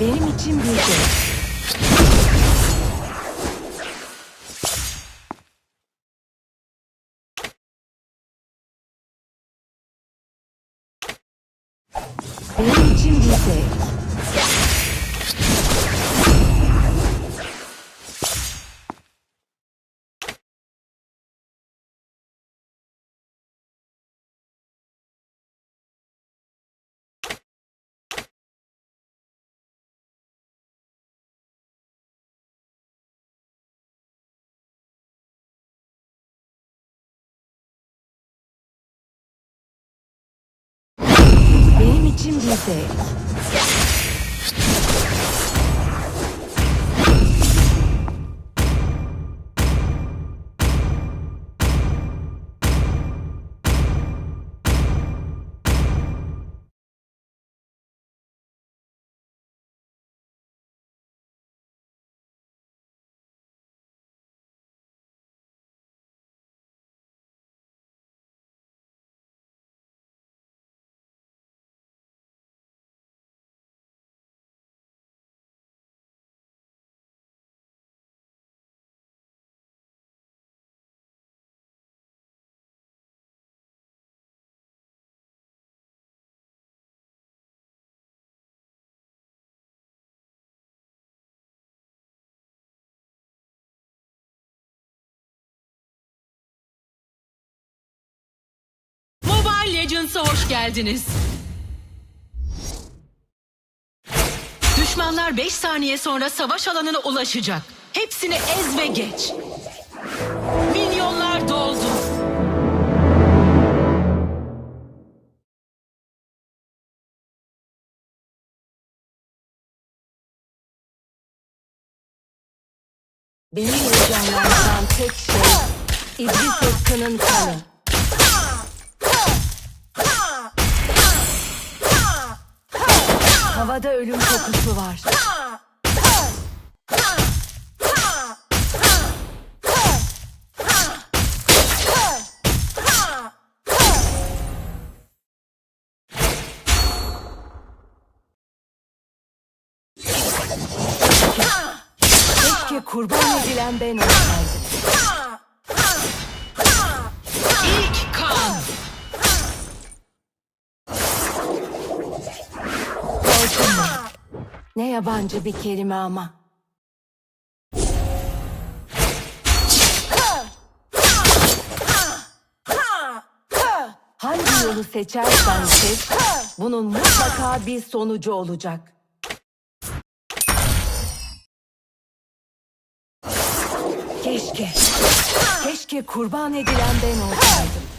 Benim için bir şey. Benim için Legends'a hoş geldiniz. Düşmanlar 5 saniye sonra savaş alanına ulaşacak. Hepsini ez ve geç. Milyonlar doldu. Beni heyecanlandıran tek şey İdris Özkan'ın kanı. Havada ölüm kokusu var. Keşke kurban edilen ben olsaydım. Ne yabancı bir kelime ama. Hangi yolu seçersen seç, bunun mutlaka bir sonucu olacak. Keşke, keşke kurban edilen ben olsaydım.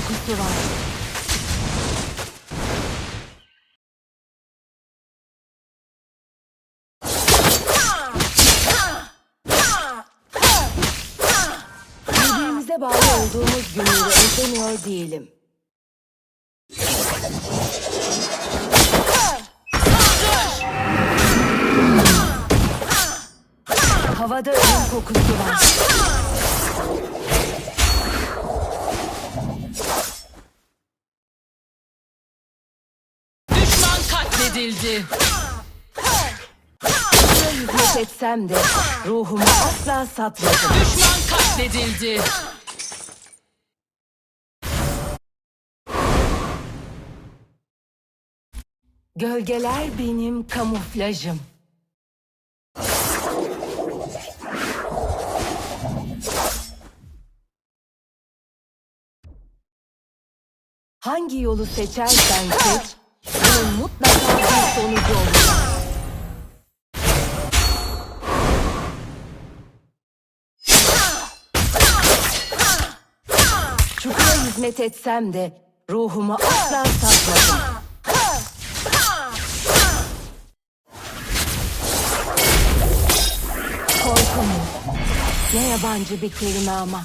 Kokusu var. Birbirimize bağlı olduğumuz günleri özlemiyor değilim. Havada ölüm kokusu var. Düşman Sana hizmet etsem de ruhumu asla satmadım. Düşman katledildi. Gölgeler benim kamuflajım. Hangi yolu seçersen seç, bunun mutlaka sonucu olacak. Çukura hizmet etsem de ruhumu asla satmadım. Korku mu? Ne yabancı bir kelime ama.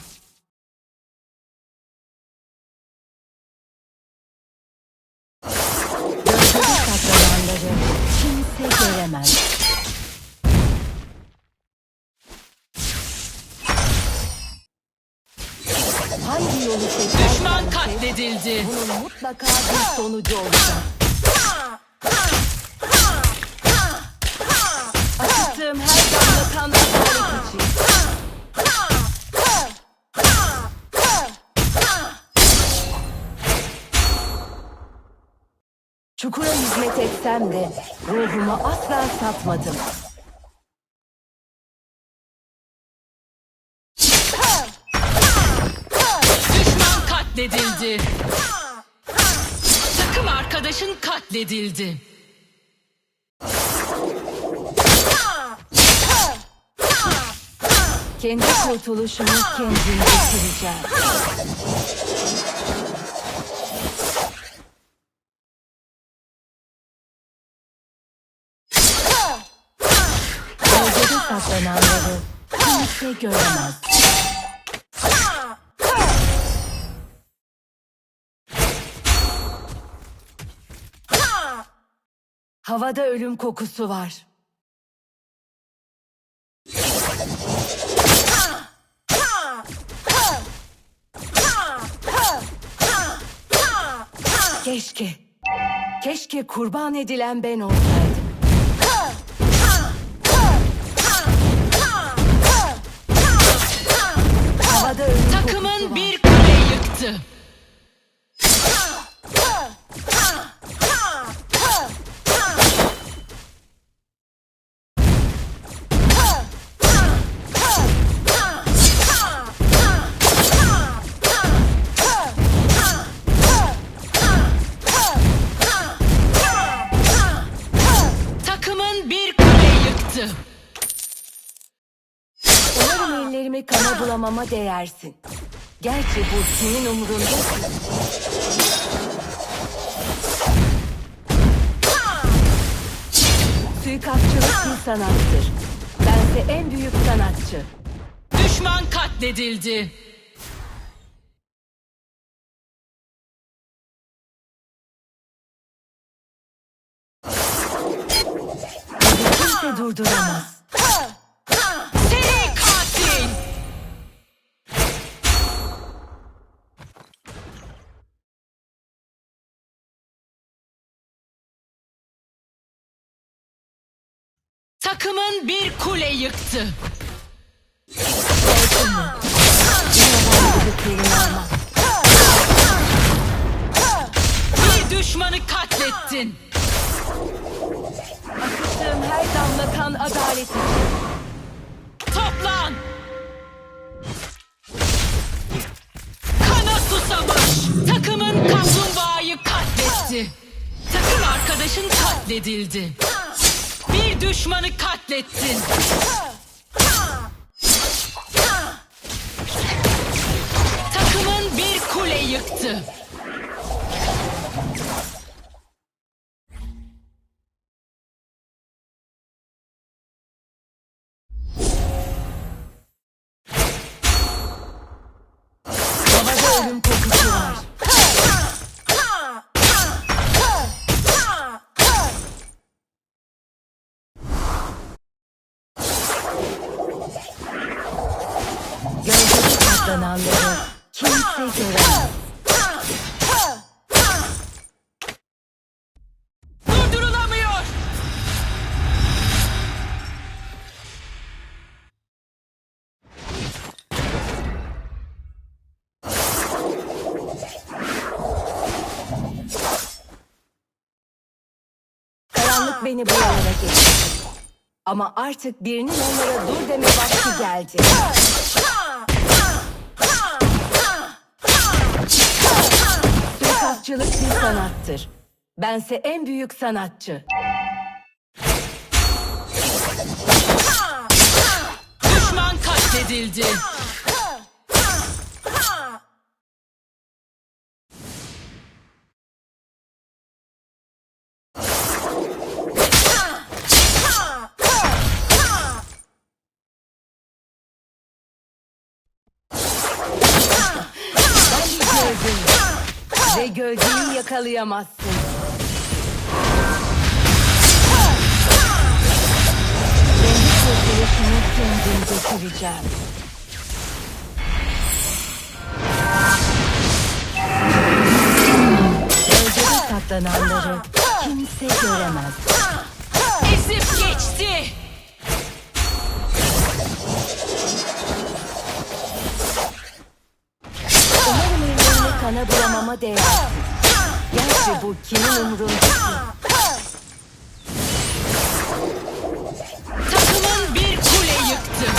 Hangi yolu seçersen Düşman katledildi. bunun mutlaka bir sonucu olacak. Akıttığım her damla kan adalet için. Çukura hizmet etsem de ruhumu asla satmadım. Katledildi. Takım arkadaşın katledildi. Kendi kurtuluşumu kendim getireceğim. Gölgede saklananları kimse göremez. Havada ölüm kokusu var. Keşke, keşke kurban edilen ben olsaydım. Havada ölüm kokusu Takımın var. bir kule yıktı. Umarım ellerimi kana bulamama değersin. Gerçi bu senin umurunda değil. Suikastçılık bir sanattır. Bense en büyük sanatçı. Düşman katledildi. Bizi kimse durduramaz. Takımın bir kule yıktı. Bir düşmanı katlettin. Akıttığım her damla kan adalet. Toplan. Kana susamış. Takımın kaplumbağayı katletti. Takım arkadaşın katledildi. Düşmanı katlettin. Takımın bir kule yıktı. Durdurulamıyor. Karanlık beni buralara getirdi. Ama artık birinin onlara dur deme vakti geldi. Suikastçılık bir sanattır. Bense en büyük sanatçı. Düşman katledildi. Ve gölgeyi yakalayamazsın. Kendi kurtuluşumu kendim götüreceğim. Gölgede saklananları kimse göremez. Ezip geçti. Kana bulamama değer. Gerçi bu kimin umurunda? Takımın bir kule yıktı.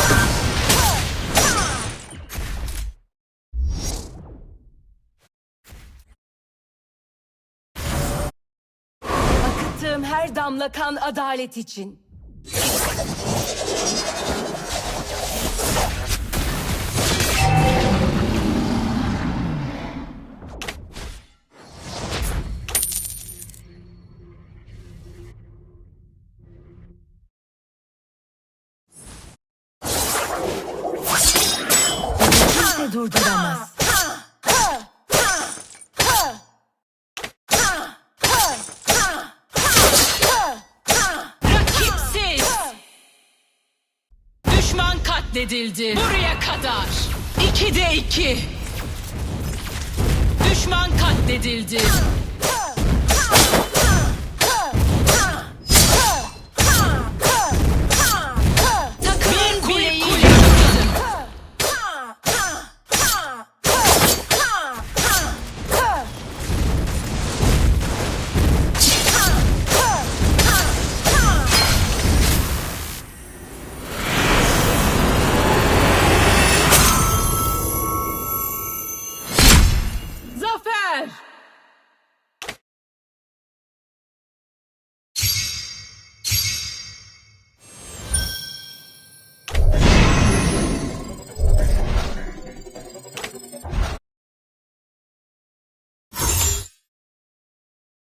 Akıttığım her damla kan adalet için. Durduramaz. Rakipsiz. Düşman katledildi. Buraya kadar. İkide iki. Düşman katledildi.